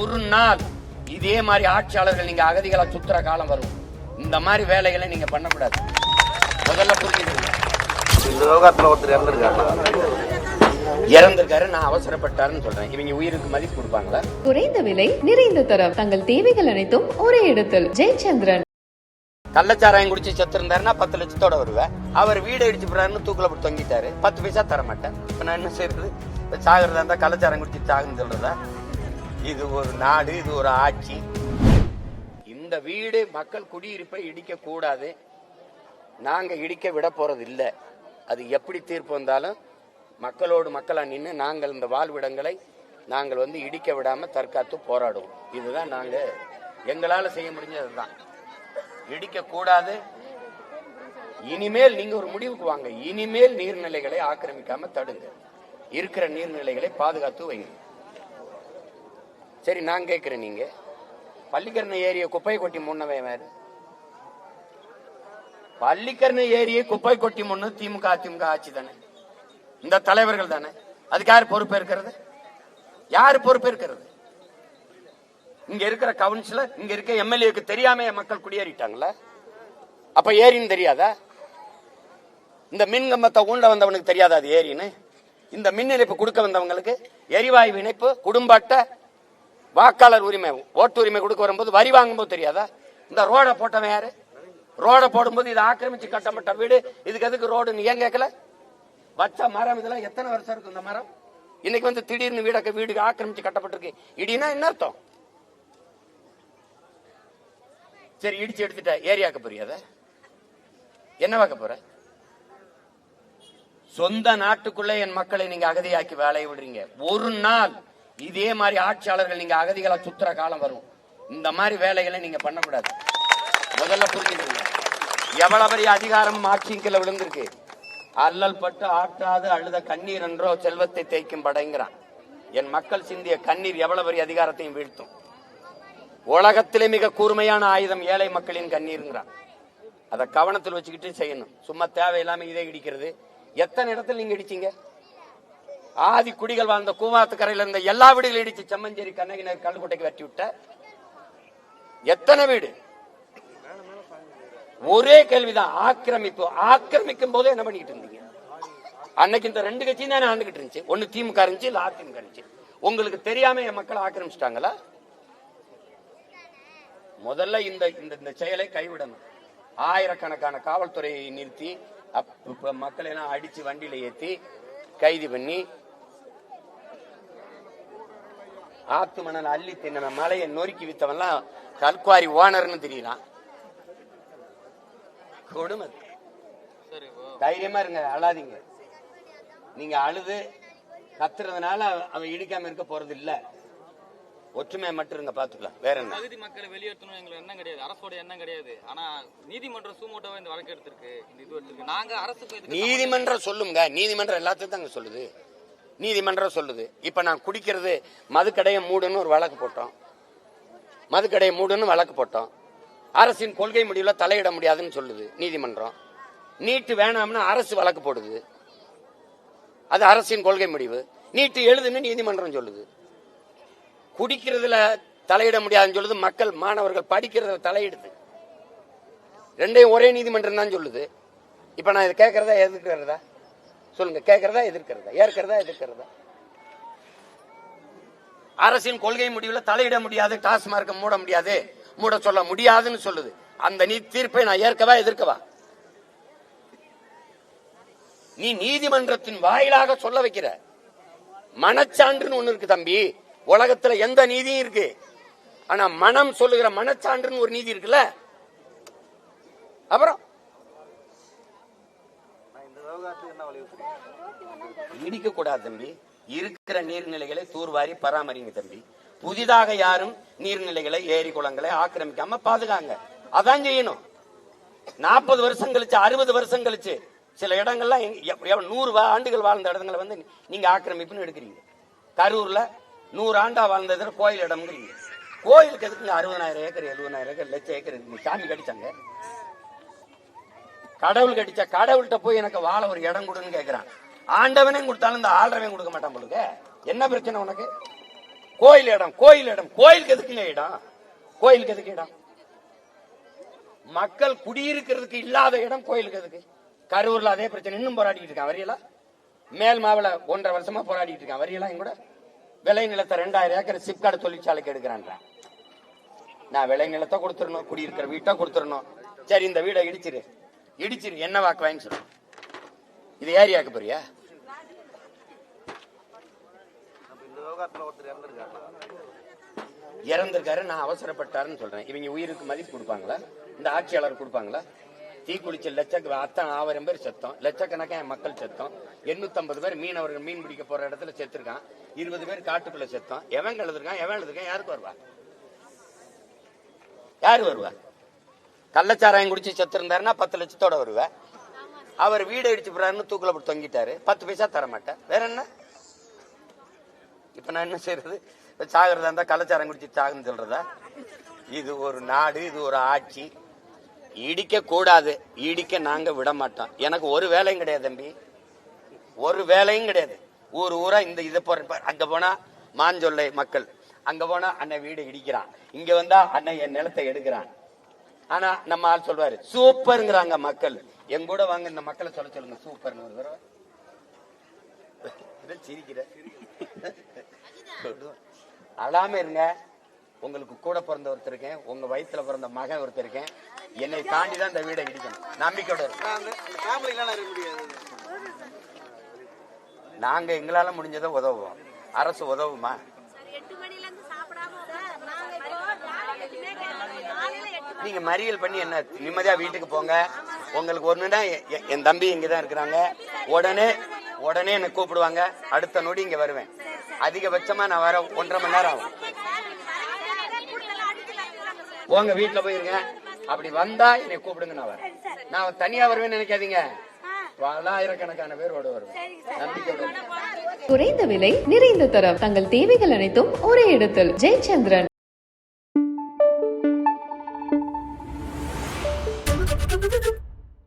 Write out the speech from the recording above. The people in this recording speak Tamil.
ஒரு நாள் இதே மாதிரி ஆட்சியாளர்கள் நீங்க அகதிகளா சுத்துற காலம் வரும். இந்த மாதிரி வேலைகளை நீங்க பண்ணக்கூடாது. முதல்ல புரிஞ்சுக்கணும் இந்த விவகாரத்துல ஒருத்தர் இறந்துருக்காங்க இறந்திருக்காரு நான் அவசரப்பட்டாருன்னு சொல்றேன். இவங்க உயிருக்கு மதிப்பு கொடுப்பாங்களா? குறைந்த விலை நிறைந்த தரம். தங்கள் தேவைகள் அனைத்தும் ஒரே இடத்தில். ஜெயச்சந்திரன். கள்ளச்சாராயம் குடிச்சு செத்து இருந்தாருன்னா பத்து லட்சத்தோட வருவேன் அவர் வீடு அடிச்சு போறாருன்னு தூக்கில போட்டு தொங்கிட்டாரு. பத்து பைசா தர மாட்டேன் இப்ப நான் என்ன செய்யறது இப்ப சாகிறதா இருந்தா கள்ளச்சாராயம் குடிச்சு சாகுன்னு சொல்றதா? இது ஒரு நாடு இது ஒரு ஆட்சி. இந்த வீடு மக்கள் குடியிருப்பை இடிக்க கூடாது. நாங்க இடிக்க விட போறது இல்ல. அது எப்படி தீர்ப்பு வந்தாலும் மக்களோடு மக்களா நின்று நாங்கள் இந்த வாழ்விடங்களை நாங்கள் வந்து இடிக்க விடாம தற்காத்து போராடுவோம். இதுதான் நாங்க எங்களால செய்ய முடிஞ்சது தான் இடிக்க கூடாது. இனிமேல் நீங்க ஒரு முடிவுக்கு வாங்க. இனிமேல் நீர்நிலைகளை ஆக்கிரமிக்காம தடுங்க. இருக்கிற நீர்நிலைகளை பாதுகாத்து வைங்க. சரி நான் கேட்குறேன் நீங்க. பள்ளிக்கரணை ஏரிய குப்பை கொட்டி முன்னவே வேறு பள்ளிக்கரணை ஏரியை குப்பை கொட்டி முன்னு திமுக அதிமுக ஆட்சி தானே. இந்த தலைவர்கள் தானே. அதுக்கு யார் பொறுப்பேற்கிறது யார் பொறுப்பேற்கிறது இங்க இருக்கிற கவுன்சிலர் இங்க இருக்க எம்எல்ஏக்கு தெரியாம மக்கள் குடியேறிட்டாங்களா? அப்ப ஏரின்னு தெரியாதா? இந்த மின் கம்பத்தை ஊண்ட வந்தவனுக்கு தெரியாதா அது ஏரின்னு? இந்த மின் இணைப்பு கொடுக்க வந்தவங்களுக்கு எரிவாயு இணைப்பு குடும்ப அட்டை வாக்காளர் உரிமை ஓட்டு உரிமை கொடுக்க வரும்போது வரி வாங்கும்போது தெரியாதா? இந்த ரோட போட்டவன் யாரு? ரோட போடும்போது இதை ஆக்கிரமிச்சு கட்டப்பட்ட வீடு இதுக்கு எதுக்கு ரோடுன்னு ஏன் கேட்கல? வச்ச மரம் இதெல்லாம் எத்தனை வருஷம் இருக்கு இந்த மரம்? இன்னைக்கு வந்து திடீர்னு வீடக்க வீடு ஆக்கிரமிச்சு கட்டப்பட்டிருக்கு. இடினா என்ன அர்த்தம்? சரி இடிச்சு எடுத்துட்ட. ஏரியாக்க புரியாத என்ன பார்க்க போற? சொந்த நாட்டுக்குள்ளே என் மக்களை நீங்க அகதியாக்கி வேலையை விடுறீங்க. ஒரு நாள் இதே மாதிரி ஆட்சியாளர்கள் நீங்க அகதிகளை சுத்துற காலம் வரும். இந்த மாதிரி வேலைகளை நீங்க பண்ணக்கூடாது. முதல்ல புரிஞ்சுக்கணும் எவ்வளவு பெரிய அதிகாரம் ஆட்சிக்குள்ள விழுந்திருக்கு? அல்லல் பட்டு ஆற்றாது அழுத கண்ணீர் என்றோ செல்வத்தை தேய்க்கும் படைங்கிறான். என் மக்கள் சிந்திய கண்ணீர் எவ்வளவு பெரிய அதிகாரத்தையும் வீழ்த்தும். உலகத்திலே மிக கூர்மையான ஆயுதம் ஏழை மக்களின் கண்ணீருங்கிறான். அதை கவனத்தில் வச்சுக்கிட்டு செய்யணும். சும்மா தேவையில்லாம இதை இடிக்கிறது. எத்தனை இடத்துல நீங்க இடிச்சீங்க? ஆதி குடிகள் வாழ்ந்த கூமாத்துக்கரையில் இருந்த எல்லா வீடுகளும் இடிச்சு செம்மஞ்சேரி கண்ணகினர் கல்லுக்கோட்டைக்கு வெட்டி விட்ட. எத்தனை வீடு? ஒரே கேள்விதான். ஆக்கிரமிப்பு. ஆக்கிரமிக்கும் போதே என்ன பண்ணிக்கிட்டு இருந்தீங்க? அன்னைக்கு இந்த ரெண்டு கட்சியும் தானே ஆண்டுகிட்டு இருந்துச்சு. ஒன்னு திமுக இருந்துச்சு இல்ல அதிமுக இருந்துச்சு. உங்களுக்கு தெரியாம என் மக்கள் ஆக்கிரமிச்சிட்டாங்களா? முதல்ல இந்த இந்த இந்த செயலை கைவிடணும். ஆயிரக்கணக்கான காவல்துறையை நிறுத்தி மக்களை எல்லாம் அடிச்சு வண்டியில ஏத்தி கைது பண்ணி ஆத்து மணல் அள்ளி தின்ன மலையை நொறுக்கி வித்தவன்லாம் கல்குவாரி ஓனர்னு தெரியலாம் கொடுமை. தைரியமா இருங்க அழாதீங்க. நீங்க அழுது கத்துறதுனால அவன் இடிக்காம இருக்க போறது இல்ல. ஒற்றுமை மட்டும் இருங்க பாத்துக்கலாம். வேற என்ன? பகுதி மக்களை வெளியேற்றணும் எங்களுக்கு எண்ணம் கிடையாது. அரசோட எண்ணம் கிடையாது. ஆனா நீதிமன்றம் சூமோட்டோவா இந்த வழக்கு எடுத்திருக்கு. இந்த இது எடுத்திருக்கு. நாங்க அரசுக்கு இதுக்கு நீதிமன்றம் சொல்லுங்க. நீதிமன்றம் எல்லாத்தையும் தாங்க சொல்லுது. நீதிமன்றம் சொல்லுது. இப்ப நான் குடிக்கிறது மதுக்கடையை மூடுன்னு ஒரு வழக்கு போட்டோம். மதுக்கடையை மூடுன்னு வழக்கு போட்டோம். அரசின் கொள்கை முடிவில் தலையிட முடியாதுன்னு சொல்லுது நீதிமன்றம். நீட்டு வேணாம்னு அரசு வழக்கு போடுது. அது அரசின் கொள்கை முடிவு. நீட்டு எழுதுன்னு நீதிமன்றம் சொல்லுது. குடிக்கிறதுல தலையிட முடியாதுன்னு சொல்லுது. மக்கள் மாணவர்கள் படிக்கிறதுல தலையிடுது. ரெண்டையும் ஒரே நீதிமன்றம் தான் சொல்லுது. இப்ப நான் இதை கேட்கறதா எதுக்குறதா சொல்லுங்க கேட்கறதா எதிர்க்கிறதா? ஏற்கிறதா எதிர்க்கிறதா? அரசின் கொள்கை முடிவுல தலையிட முடியாது டாஸ்மார்க்க மூட முடியாது மூட சொல்ல முடியாதுன்னு சொல்லுது. அந்த நீ தீர்ப்பை நான் ஏற்கவா எதிர்க்கவா? நீ நீதிமன்றத்தின் வாயிலாக சொல்ல வைக்கிற. மனச்சான்றுன்னு ஒண்ணு இருக்கு தம்பி. உலகத்துல எந்த நீதியும் இருக்கு. ஆனா மனம் சொல்லுகிற மனச்சான்றுன்னு ஒரு நீதி இருக்குல்ல? அப்புறம் இந்த விவகாரத்துக்கு என்ன வலியுறுத்துறீங்க இடிக்க கூடாது தம்பி. இருக்கிற நீர்நிலைகளை தூர்வாரி பராமரிங்க தம்பி. புதிதாக யாரும் நீர்நிலைகளை ஏரி குளங்களை ஆக்கிரமிக்காம பாதுகாங்க. அதான் செய்யணும். நாற்பது வருஷம் கழிச்சு அறுபது வருஷம் கழிச்சு சில இடங்கள்லாம் நூறு ஆண்டுகள் வாழ்ந்த இடங்களை வந்து நீங்க ஆக்கிரமிப்புன்னு எடுக்கிறீங்க. கரூர்ல நூறு ஆண்டா வாழ்ந்த இடத்துல கோயில் இடம்ங்கிறீங்க. கோயிலுக்கு எதுக்குங்க அறுபதாயிரம் ஏக்கர் எழுபதாயிரம் ஏக்கர் லட்சம் ஏக்கர் சாமி கடிச்சாங்க கடவுள் கடிச்ச கடவுள்கிட்ட போய் எனக்கு வாழ ஒரு இடம் கொடுன்னு கேட்கிறான் ஆண்டவனே கொடுத்தாலும் இந்த ஆள்றவன் கொடுக்க மாட்டான் பொழுது என்ன பிரச்சனை உனக்கு? கோயில் இடம் கோயில் இடம். கோயிலுக்கு எதுக்குங்க இடம்? கோயிலுக்கு எதுக்கு இடம்? மக்கள் குடியிருக்கிறதுக்கு இல்லாத இடம் கோயிலுக்கு எதுக்கு? கரூர்ல அதே பிரச்சனை. இன்னும் போராடிட்டு இருக்கான். வரியலா மேல் மாவுல ஒன்றரை வருஷமா போராடிட்டு இருக்கான். வரியலா என் கூட? விளை நிலத்தை ரெண்டாயிரம் ஏக்கர் சிப்காடு தொழிற்சாலைக்கு எடுக்கிறான்றான். நான் விளை நிலத்தை கொடுத்துடணும் குடியிருக்கிற வீட்டை கொடுத்துடணும். சரி இந்த வீடை இடிச்சிரு. இடிச்சிரு என்ன வாக்கு வாங்கி சொல்லு. இது போறியா இந்த விவகாரத்துல ஒருத்தர் இறந்துருக்காரு நான் அவசரப்பட்டாருன்னு சொல்றேன். இவங்க உயிருக்கு மதிப்பு கொடுப்பாங்களா? இந்த ஆட்சியாளர் கொடுப்பாங்களா? தீக்குளிச்ச லட்சக்கு அத்தனை ஆயிரம் பேர் செத்தோம். லட்சக்கணக்கான மக்கள் செத்தோம். 850 பேர் மீனவர்கள் மீன் பிடிக்க போற இடத்துல செத்துருக்கான். இருபது பேர் காட்டுக்குள்ள செத்தோம். எவன் எழுதிருக்கான்? எவன் எழுதிருக்கான்? யாருக்கு வருவா? யாரு வருவா? கள்ளச்சாராயம் குடிச்சு செத்து இருந்தாருன்னா பத்து லட்சத்தோட வருவேன் அவர் வீடு அடிச்சு போறாருன்னு தூக்கில் போட்டு தொங்கிட்டாரு. பத்து பைசா தர மாட்டேன். வேற என்ன? இப்ப நான் என்ன செய்யறது இப்ப சாகிறதா இருந்தா கள்ளச்சாரம் குடிச்சு சாகுன்னு சொல்றதா? இது ஒரு நாடு இது ஒரு ஆட்சி. இடிக்க கூடாது. இடிக்க நாங்க விட மாட்டோம். எனக்கு ஒரு வேலையும் கிடையாது தம்பி. ஒரு வேலையும் கிடையாது. ஊர் ஊரா இந்த இதை போற அங்க போனா மாஞ்சொல்லை மக்கள். அங்க போனா அண்ணன் வீடு இடிக்கிறான். இங்க வந்தா அண்ணன் என் நிலத்தை எடுக்கிறான். ஆனா நம்ம ஆள் சொல்வாரு சூப்பருங்கிறாங்க மக்கள். என் கூட வாங்க இந்த மக்களை சொல்ல சொல்லுங்க சூப்பர்னு ஒரு தடவை. இதை சிரிக்கிற. அழாம இருங்க. உங்களுக்கு கூட பிறந்த ஒருத்தர் இருக்கேன் உங்க வயித்துல பிறந்த மகன் ஒருத்தர் இருக்கேன். என்னை தாண்டி தான் இந்த வீடை இடிக்கணும். நம்பிக்கையோட நாங்க எங்களால முடிஞ்சதை உதவுவோம். அரசு உதவுமா எட்டு மணில இருந்து சாப்பிடாம சார் நாங்க இப்போ யாருக்குமே கேட்கல. காலையில எட்டு நீங்க மறியல் பண்ணி என்ன நிம்மதியா வீட்டுக்கு போங்க. உங்களுக்கு ஒண்ணுன்னா என் தம்பி இங்கதான் இருக்கிறாங்க. உடனே உடனே என்ன கூப்பிடுவாங்க. அடுத்த நொடி இங்க வருவேன். அதிகபட்சமா நான் வர ஒன்றரை மணி நேரம் ஆகும். போங்க வீட்டுல போயிருங்க. அப்படி வந்தா என்னை கூப்பிடுங்க நான் வரேன். நான் தனியா வருவேன்னு நினைக்காதீங்க. பலாயிரக்கணக்கான பேரோட வருவேன். வருவேன். குறைந்த விலை நிறைந்த தரம். தங்கள் தேவைகள் அனைத்தும் ஒரே இடத்தில். ஜெயச்சந்திரன்.